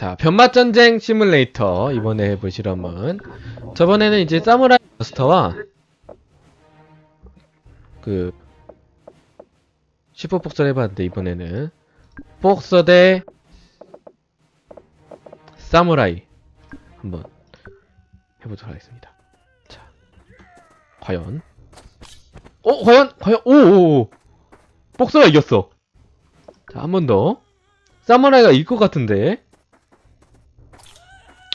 자, 변마전쟁 시뮬레이터 이번에 해볼 실험은 저번에는 이제 사무라이 마스터와 그 슈퍼복서를 해봤는데 이번에는 복서 대 사무라이 한번 해보도록 하겠습니다. 자, 과연 어, 과연 과연 오오오 복서가 이겼어. 자, 한 번 더. 사무라이가 이길 것 같은데.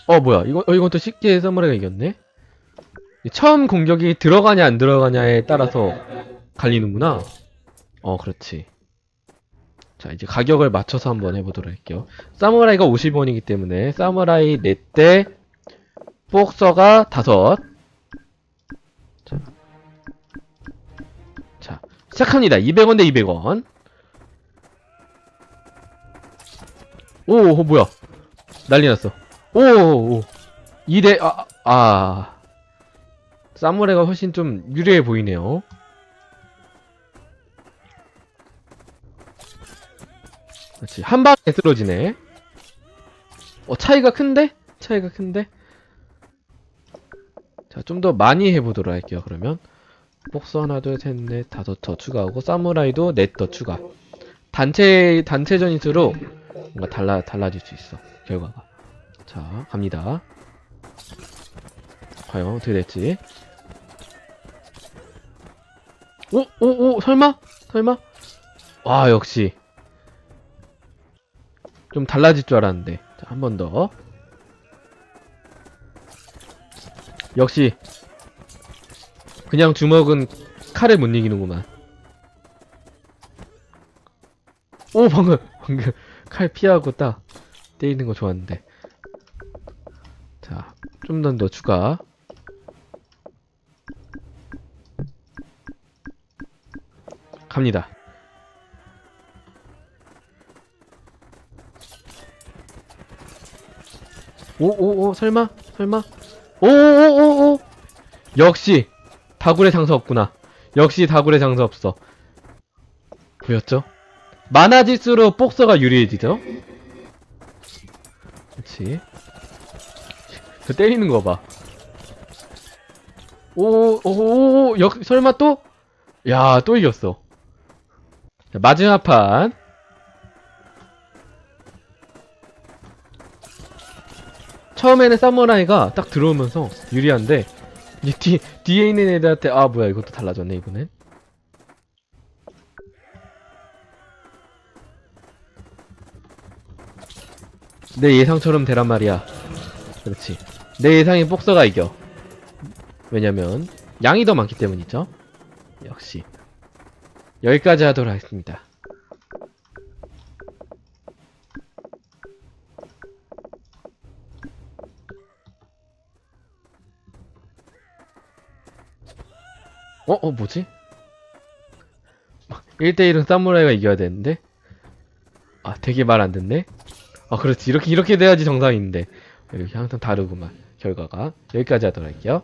어, 뭐야. 이거, 어, 이건 또 쉽게 사무라이가 이겼네? 처음 공격이 들어가냐, 안 들어가냐에 따라서 갈리는구나. 어, 그렇지. 자, 이제 가격을 맞춰서 한번 해보도록 할게요. 사무라이가 50원이기 때문에, 사무라이 4대, 복서가 5. 자. 자, 시작합니다. 200원 대 200원. 오, 오 뭐야. 난리 났어. 오, 오, 오. 2대, 아, 아. 사무라이가 훨씬 좀 유리해 보이네요. 그렇지. 한 방에 쓰러지네. 어, 차이가 큰데? 차이가 큰데? 자, 좀 더 많이 해보도록 할게요, 그러면. 복수 하나, 둘, 셋, 넷, 다섯 더 추가하고, 사무라이도 넷 더 추가. 단체, 단체전일수록 뭔가 달라, 달라질 수 있어, 결과가. 자, 갑니다. 과연 어떻게 될지. 오, 오, 오, 설마? 설마? 와, 역시. 좀 달라질 줄 알았는데. 자, 한 번 더. 역시. 그냥 주먹은 칼을 못 이기는구만. 오, 방금, 방금, 칼 피하고 딱 때리는 거 좋았는데. 자, 좀더 더 추가. 갑니다. 오오오 설마 설마 오오오오 역시 다굴의 장사 없구나 역시 다굴의 장사 없어 보였죠? 많아질수록 복서가 유리해지죠? 그렇지 그 때리는 거 봐. 오 오 오 역 설마 또? 야 또 이겼어. 자, 마지막 판. 처음에는 사무라이가 딱 들어오면서 유리한데 이 뒤, 뒤에 있는 애들한테 아 뭐야 이것도 달라졌네 이번엔. 내 예상처럼 되란 말이야. 그렇지 내 예상에 복서가 이겨 왜냐면 양이 더 많기 때문이죠 역시 여기까지 하도록 하겠습니다 어? 어 뭐지? 1대1은 사무라이가 이겨야 되는데? 아 되게 말 안 듣네? 아 그렇지 이렇게 이렇게 돼야지 정상인데 이렇게 항상 다르구만 결과가 여기까지 하도록 할게요